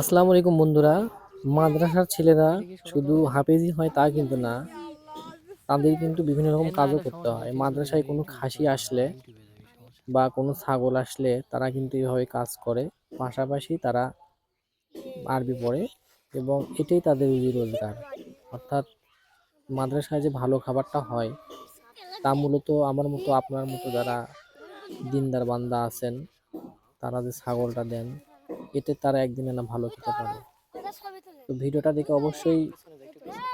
আসসালামু আলাইকুম বন্ধুরা। মাদ্রাসার ছেলেরা শুধু হাফেজি হয় তা কিন্তু না, তাদের কিন্তু বিভিন্ন রকম কাজও করতে হয়। মাদ্রাসায় কোনো খাসি আসলে বা কোনো ছাগল আসলে তারা কিন্তু এইভাবে কাজ করে। পাশাপাশি তারা আরবি পড়ে এবং এটাই তাদের রুজি রোজগার। অর্থাৎ মাদ্রাসায় যে ভালো খাবারটা হয়, তা মূলত আমার মতো, আপনার মতো যারা দিনদার বান্দা আছেন, তারা যে ছাগলটা দেন এতে তারা একদিনে না ভালো খেতে পারে তো ভিডিওটা দেখে অবশ্যই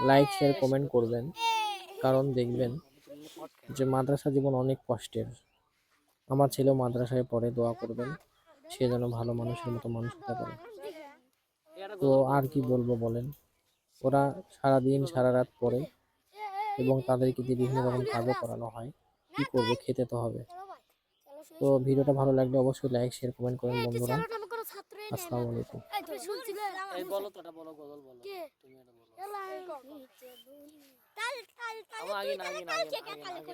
লাইক শেয়ার কমেন্ট করবেন। কারণ দেখবেন যে মাদ্রাসা জীবন অনেক কষ্টের। আমার ছেলেও মাদ্রাসায় পড়ে দোয়া করবেন। সে যেন ভালো মানুষের মতো মানুষ হতে পারে। তো আর কি বলব বলেন? ওরা সারাদিন সারা রাত পড়ে এবং তাদেরকে দিয়ে বিভিন্ন রকম কাজও করানো হয়। কি করবে খেতে তো হবে। তো ভিডিওটা ভালো লাগলে অবশ্যই লাইক শেয়ার কমেন্ট করেন বন্ধুরা। আসসালামু আলাইকুম। এই বলো তো এটা বলো গজল বলো। তুমি এটা বলো। আগে না আগে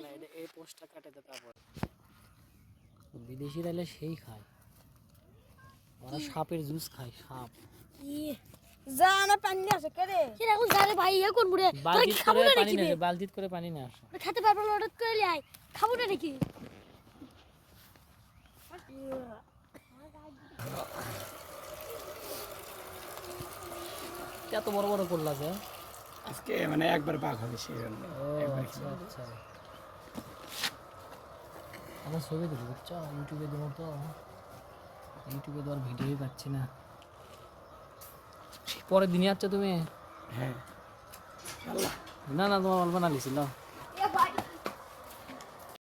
না, এই পোস্টটা কাটে দে তারপর। বিদেশি এলে সেই খায়। ওরা সাপের জুস খায় সাপ। জানা পানি জানে ভাই ইয়ে করব রে? তোরা কি বালতিত খাব করে পানি না বালতিত করে পানি না আসো। খেতে পারব না করে লাই খাব না নাকি? এত বড় বড় করলা যে? আজকে মানে একবার বাঘ হবে সেই জন্য আমার ছবি দিবি বুঝছ? ইউটিউবে দেবো তো। ইউটিউবে তো আর ভিডিওই পাচ্ছি না। পরের দিনই আচ্ছা তুমি? হ্যাঁ। না না তোমার অল্প না লিছিল